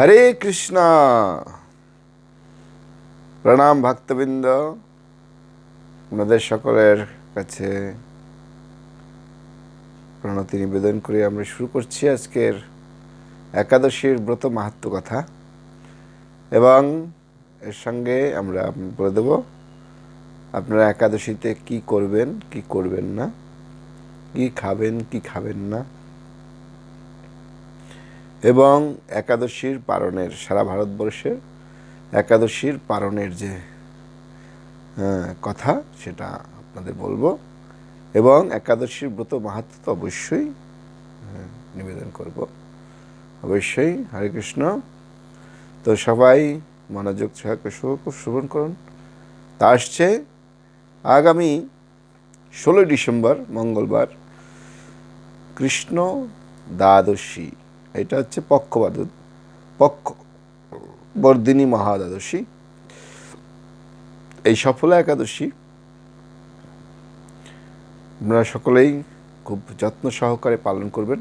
হরে কৃষ্ণ। প্রণাম ভক্তবৃন্দ আপনাদের সকলের কাছে প্রণতি নিবেদন করে আমরা শুরু করছি আজকের একাদশীর ব্রত মাহাত্ম কথা। এবং এর সঙ্গে আমরা বলে দেব, আপনারা একাদশীতে কি করবেন কি করবেন না, কি খাবেন কি খাবেন না এবং একাদশীর পারণের সারা ভারতবর্ষের একাদশীর পারণের যে কথা সেটা আপনাদের বলব এবং একাদশীর ব্রত মাহাত্ম তো অবশ্যই নিবেদন করব। অবশ্যই, হরে কৃষ্ণ। তো সবাই মনোযোগ শুভ- শ্রবণ করুন। তা আসছে আগামী ষোলোই ডিসেম্বর, মঙ্গলবার, কৃষ্ণ দ্বাদশী। এটা হচ্ছে পক্ষবাদ পক্ষ বর্দিনী মহাদ্বাদশী। এই সফলা একাদশী, আপনারা সকলেই খুব যত্ন সহকারে পালন করবেন।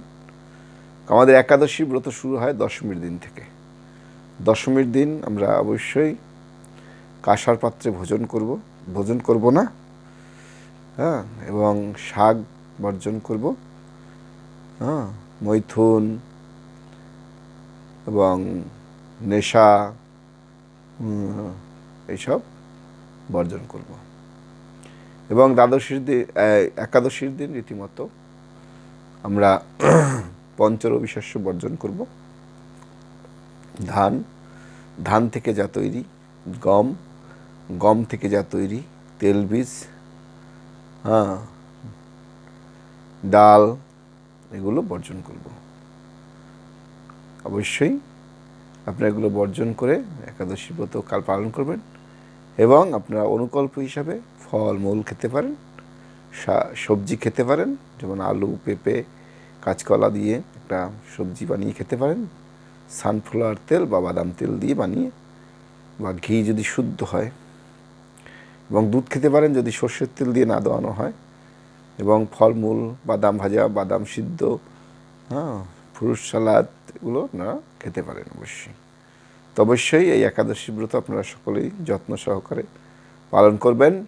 আমাদের একাদশী ব্রত শুরু হয় দশমীর দিন থেকে। দশমীর দিন আমরা অবশ্যই কাঁসার পাত্রে ভোজন করব। ভোজন করব না হ্যাঁ এবং শাক বর্জন করব। হ্যাঁ মৈথুন এবং নেশা এইসব বর্জন করব। এবং দ্বাদশীর দিন একাদশীর দিন রীতিমতো আমরা পঞ্চরবি শস্য বর্জন করব। ধান ধান থেকে যা তৈরি, গম গম থেকে যা তৈরি তেলবীজ হ্যাঁ ডাল, এগুলো বর্জন করব। অবশ্যই আপনারা এগুলো বর্জন করে একাদশী ব্রত কাল পালন করবেন এবং আপনারা অনুকল্প হিসাবে ফল, মূল খেতে পারেন সবজি খেতে পারেন, যেমন আলু, পেঁপে, কাঁচকলা দিয়ে একটা সবজি বানিয়ে খেতে পারেন, সানফ্লাওয়ার তেল বা বাদাম তেল দিয়ে বানিয়ে বা ঘি যদি শুদ্ধ হয় এবং দুধ খেতে পারেন যদি সর্ষের তেল দিয়ে না দেওয়ানো হয় এবং ফলমূল বাদাম ভাজা, বাদাম সিদ্ধ হ্যাঁ ফ্রুট সালাদ এগুলো আপনারা খেতে পারেন অবশ্যই। তো অবশ্যই এই একাদশী ব্রত আপনারা সকলেই যত্ন সহকারে পালন করবেন।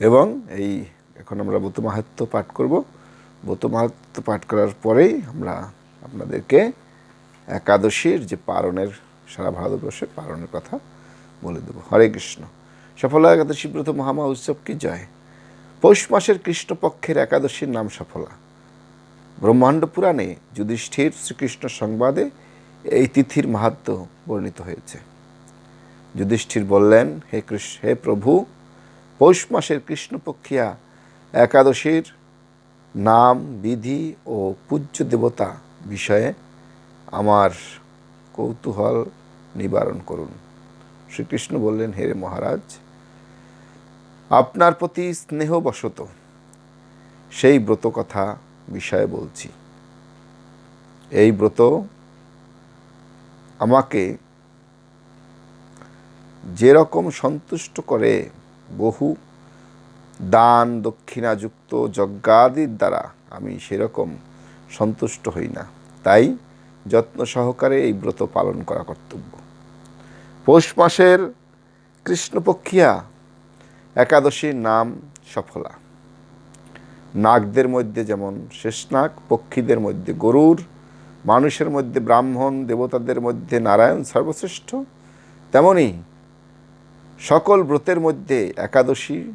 এবং এই এখন আমরা ব্রত মাহাত্ম পাঠ করব। ব্রত মাহাত্ম পাঠ করার পরেই আমরা আপনাদেরকে একাদশীর যে পারণের সারা ভারতবর্ষে পারণের কথা বলে দেব। হরে কৃষ্ণ। সফলা একাদশী ব্রত মহামা উৎসব কি জয়? পৌষ মাসের কৃষ্ণপক্ষের একাদশীর নাম সফলা। ব্রহ্মাণ্ড পুরাণে যুধিষ্ঠির শ্রীকৃষ্ণ সংবাদে এই তিথির মাহাত্ম বর্ণিত হয়েছে। যুধিষ্ঠির বললেন, হে কৃষ্ণ হে প্রভু, পৌষ মাসের কৃষ্ণপক্ষিয়া, একাদশীর নাম, বিধি ও পূজ্য দেবতা বিষয়ে আমার কৌতূহল নিবারণ করুন। শ্রীকৃষ্ণ বললেন, হে মহারাজ, আপনার প্রতি স্নেহবশত সেই ব্রত কথা বিষয়ে বলছি। এই ব্রত আমাকে যেরকম সন্তুষ্ট করে বহু দান, দক্ষিণাযুক্ত, যজ্ঞাদির দ্বারা আমি সেরকম সন্তুষ্ট হই না। তাই যত্ন সহকারে এই ব্রত পালন করা কর্তব্য। পৌষ মাসের কৃষ্ণপক্ষিয়া একাদশীর নাম সফলা। নাগদের মধ্যে যেমন শেষনাগ পক্ষীদের মধ্যে গরুর, মানুষের মধ্যে ব্রাহ্মণ, দেবতাদের মধ্যে নারায়ণ সর্বশ্রেষ্ঠ, তেমনি সকল ব্রতের মধ্যে একাদশী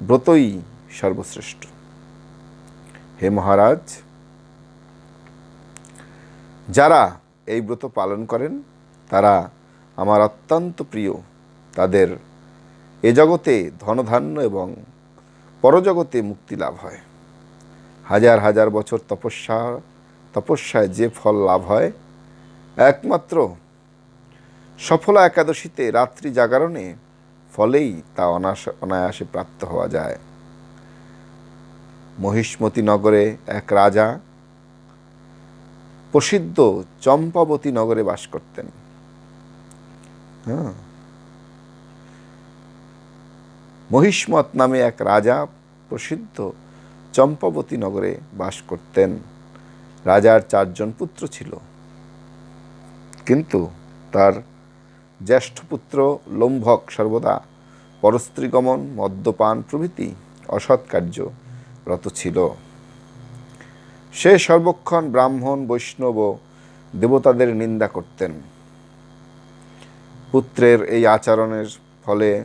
ব্রতই সর্বশ্রেষ্ঠ। হে মহারাজ, যারা এই ব্রত পালন করেন, তারা আমার অত্যন্ত প্রিয়। তাদের এ জগতে ধনধান্য এবং পরজগতে মুক্তি লাভ হয়। হাজার হাজার বছর তপস্যা, তপস্যায় যে ফল লাভ হয়, একমাত্র সফলা একাদশীতে রাত্রি জাগরণে ফলেই তা অনাস, অনায়াসে প্রাপ্ত হওয়া যায়। মহিষ্মতি নগরে এক রাজা প্রসিদ্ধ চম্পাবতী নগরে বাস করতেন। হ্যাঁ। মহিষ্মত নামে এক রাজা প্রসিদ্ধ চম্পাবতী নগরে বাস করতেন। রাজার চারজন পুত্র ছিল। কিন্তু তার জ্যেষ্ঠ পুত্র লম্ভক সর্বদা পরস্ত্রীগমন, মদ্যপান প্রভৃতি অসৎ কার্য রত ছিল। সে সর্বক্ষণ ব্রাহ্মণ, বৈষ্ণব দেবতাদের নিন্দা করতেন। পুত্রের এই আচরণের ফলে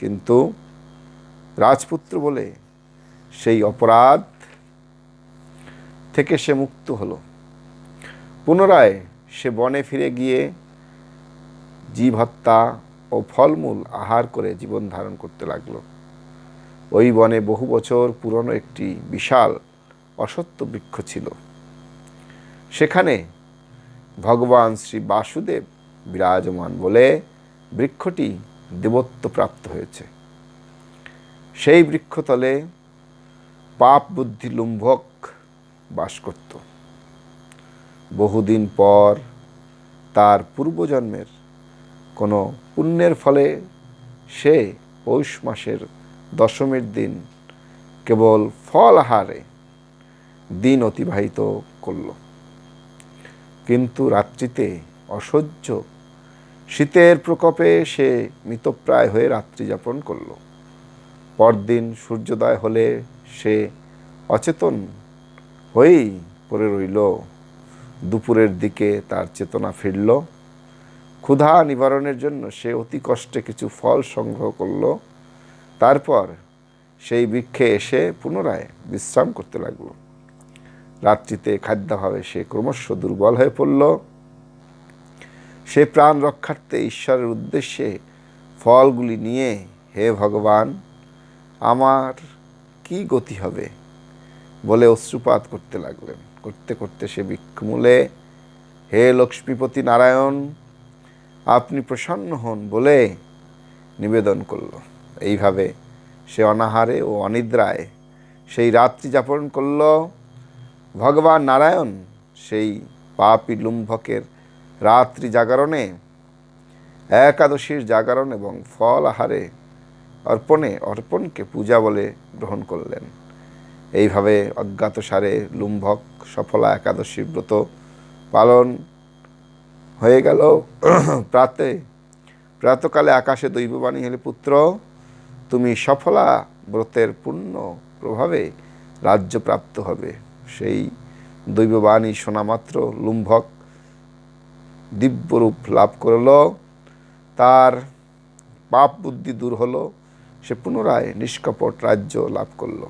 কিন্তু রাজপুত্র বলে সেই অপরাধ থেকে সে মুক্ত হলো। পুনরায় সে বনে ফিরে গিয়ে জীব হত্যা ও ফলমূল আহার করে জীবন ধারণ করতে লাগল। ওই বনে বহু বছর পুরনো একটি বিশাল অসত্য বৃক্ষ ছিল। সেখানে ভগবান শ্রী বাসুদেব বিরাজমান বলে বৃক্ষটি দেবত্ব প্রাপ্ত হয়েছে। সেই বৃক্ষতলে পাপ বুদ্ধি লুম্ভক বাস করত। বহুদিন পর তার পূর্বজন্মের কোনো পুণ্যের ফলে সে পৌষ মাসের দশমীর দিন কেবল ফল আহারে দিন অতিবাহিত করল। কিন্তু রাত্রিতে অসহ্য শীতের প্রকোপে সে মৃতপ্রায় হয়ে রাত্রি যাপন করল। পরদিন সূর্যোদয় হলে সে অচেতন হয়েই পড়ে রইল। দুপুরের দিকে তার চেতনা ফিরল। ক্ষুধা নিবারণের জন্য সে অতি কষ্টে কিছু ফল সংগ্রহ করল। তারপর সেই বৃক্ষে এসে পুনরায় বিশ্রাম করতে লাগল। রাত্রিতে খাদ্যাভাবে সে ক্রমশ দুর্বল হয়ে পড়ল। সে প্রাণ রক্ষার্থে ঈশ্বরের উদ্দেশ্যে ফলগুলি নিয়ে, হে ভগবান, আমার কি গতি হবে? বলে অশ্রুপাত করতে লাগলেন। করতে করতে সে বিক্ষমূলে, হে লক্ষ্মীপতি নারায়ণ, আপনি প্রসন্ন হন বলে নিবেদন করল। এইভাবে সে অনাহারে ও অনিদ্রায় সেই রাত্রি যাপন করল। ভগবান নারায়ণ সেই পাপি লুম্ভকের রাত্রি জাগরণে, একাদশীর জাগরণ এবং ফল আহারে অর্পণে অর্পণকে পূজা বলে গ্রহণ করলেন। এইভাবে অজ্ঞাতসারে লুম্ভক সফলা একাদশী ব্রত পালন হয়ে গেল। প্রাতে, প্রাতকালে আকাশে দৈববাণী হলে, পুত্র, তুমি সফলা ব্রতের পূর্ণ প্রভাবে রাজ্য প্রাপ্ত হবে। সেই দৈববাণী শোনা মাত্র লুম্ভক দিব্যরূপ লাভ করল, তার পাপ বুদ্ধি দূর হলো, সে পুনরায় নিষ্কপট রাজ্য লাভ করল।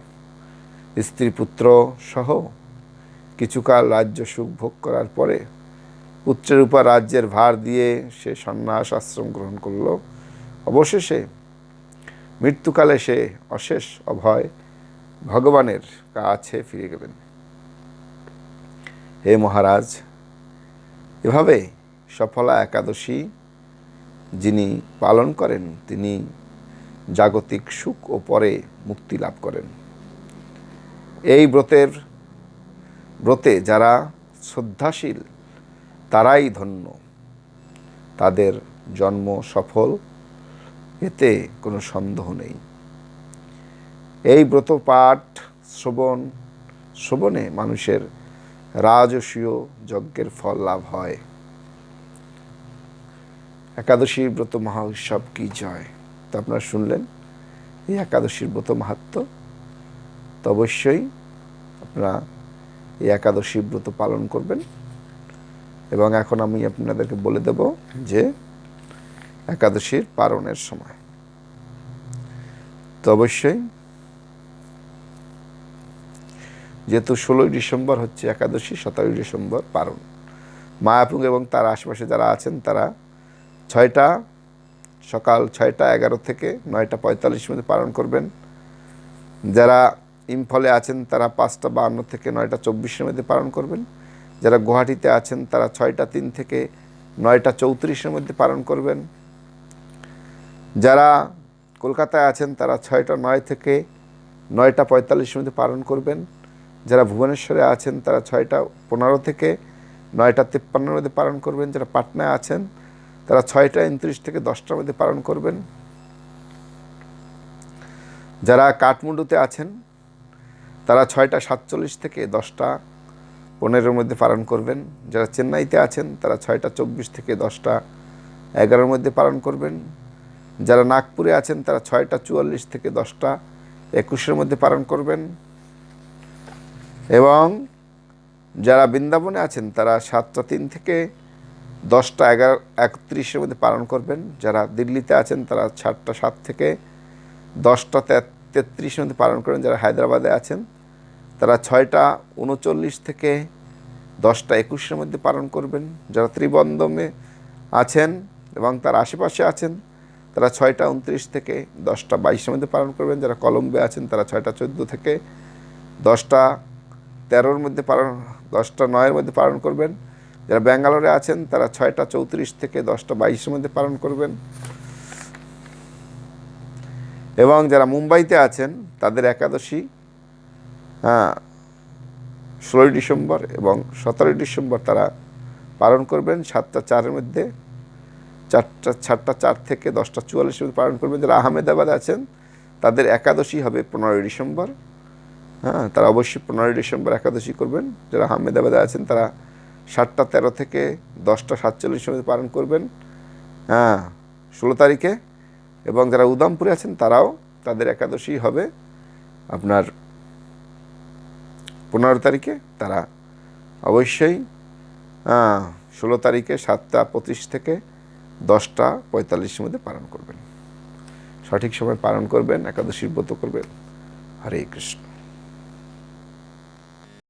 স্ত্রী পুত্র সহ কিছুকাল রাজ্য সুখ ভোগ করার পরে পুত্রের উপর রাজ্যের ভার দিয়ে সে সন্ন্যাস আশ্রম গ্রহণ করল। অবশেষে মৃত্যুকালে সে অশেষ অভয় ভগবানের কাছে ফিরে গেলেন। হে মহারাজ, এভাবে সফলা একাদশী যিনি পালন করেন, তিনি জাগতিক সুখ ও পরে মুক্তি লাভ করেন। এই ব্রতের, ব্রতে যারা শ্রদ্ধাশীল, তারাই ধন্য। তাদের জন্ম সফল, এতে কোনো সন্দেহ নেই। এই ব্রত পাঠ শ্রবণ, শ্রবণে মানুষের রাজসীয় যজ্ঞের ফল লাভ হয়। একাদশীর ব্রত মহা উৎসব কি জয়? তো আপনারা শুনলেন। এই একাদশীর ব্রত মাহাত্ম। তো অবশ্যই আপনারা এই একাদশী ব্রত পালন করবেন। এবং এখন আমি আপনাদেরকে বলে দেব যে একাদশীর পালনের সময়। তো অবশ্যই যেহেতু ষোলোই ডিসেম্বর হচ্ছে একাদশী, সতেরোই ডিসেম্বর পালন। মায়াপুর এবং তার আশেপাশে যারা আছেন, তারা ছয়টা, সকাল ছয়টা, এগারো থেকে নয়টা পঁয়তাল্লিশ মধ্যে পালন করবেন। যারা ইম্ফলে আছেন, তারা পাঁচটা বাহান্ন থেকে নয়টা চব্বিশের মধ্যে পালন করবেন। যারা গুয়াহাটিতে আছেন, তারা ছয়টা তিন থেকে নয়টা চৌত্রিশের মধ্যে পালন করবেন। যারা কলকাতায় আছেন, তারা ছয়টা নয় থেকে নয়টা পঁয়তাল্লিশের মধ্যে পালন করবেন। যারা ভুবনেশ্বরে আছেন, তারা ছয়টা পনেরো থেকে নয়টা তিপ্পান্নর মধ্যে পালন করবেন। যারা পাটনায় আছেন তারা ছয়টা উনত্রিশ থেকে দশটার মধ্যে পালন করবেন। যারা কাঠমান্ডুতে আছেন, তারা ছয়টা সাতচল্লিশ থেকে দশটা পনেরোর মধ্যে পালন করবেন। যারা চেন্নাইতে আছেন, তারা ছয়টা চব্বিশ থেকে দশটা এগারোর মধ্যে পালন করবেন। যারা নাগপুরে আছেন, তারা ছয়টা চুয়াল্লিশ থেকে দশটা একুশের মধ্যে পালন করবেন। এবং যারা বৃন্দাবনে আছেন, তারা সাতটা তিন থেকে দশটা এগারো, একত্রিশের মধ্যে পালন করবেন। যারা দিল্লিতে আছেন, তারা সাতটা, সাত থেকে দশটা তেত্রিশের মধ্যে পালন করেন। যারা হায়দ্রাবাদে আছেন, তারা ছয়টা, উনচল্লিশ থেকে দশটা, একুশের মধ্যে পালন করবেন। যারা ত্রিবন্দমে আছেন এবং তার আশেপাশে আছেন, তারা ছয়টা, উনত্রিশ থেকে দশটা, বাইশের মধ্যে পালন করবেন। যারা কলম্বে আছেন, তারা ছয়টা, চোদ্দ থেকে দশটা, তেরোর মধ্যে পালন, দশটা, নয়ের মধ্যে পালন করবেন। যারা ব্যাঙ্গালোরে আছেন, তারা ছয়টা চৌত্রিশ থেকে দশটা বাইশের মধ্যে পালন করবেন। এবং যারা মুম্বাইতে আছেন, তাদের একাদশী হ্যাঁ ষোলোই ডিসেম্বর এবং সতেরোই ডিসেম্বর তারা পালন করবেন। সাতটা চারের মধ্যে, চারটা চারটা চার থেকে দশটা চুয়াল্লিশের মধ্যে পালন করবেন। যারা আহমেদাবাদ আছেন, তাদের একাদশী হবে পনেরোই ডিসেম্বর। হ্যাঁ তারা অবশ্যই পনেরোই ডিসেম্বর একাদশী করবেন। যারা আহমেদাবাদে আছেন, তারা সাতটা তেরো থেকে দশটা সাতচল্লিশের মধ্যে পালন করবেন। হ্যাঁ ষোলো তারিখে। এবং যারা উদামপুরে আছেন, তারাও তাদের একাদশী হবে আপনার পনেরো তারিখে। তারা অবশ্যই ষোলো তারিখে সাতটা পঁচিশ থেকে দশটা পঁয়তাল্লিশের মধ্যে পালন করবেন। সঠিক সময় পালন করবেন, একাদশীর ব্রত করবেন। হরে কৃষ্ণ।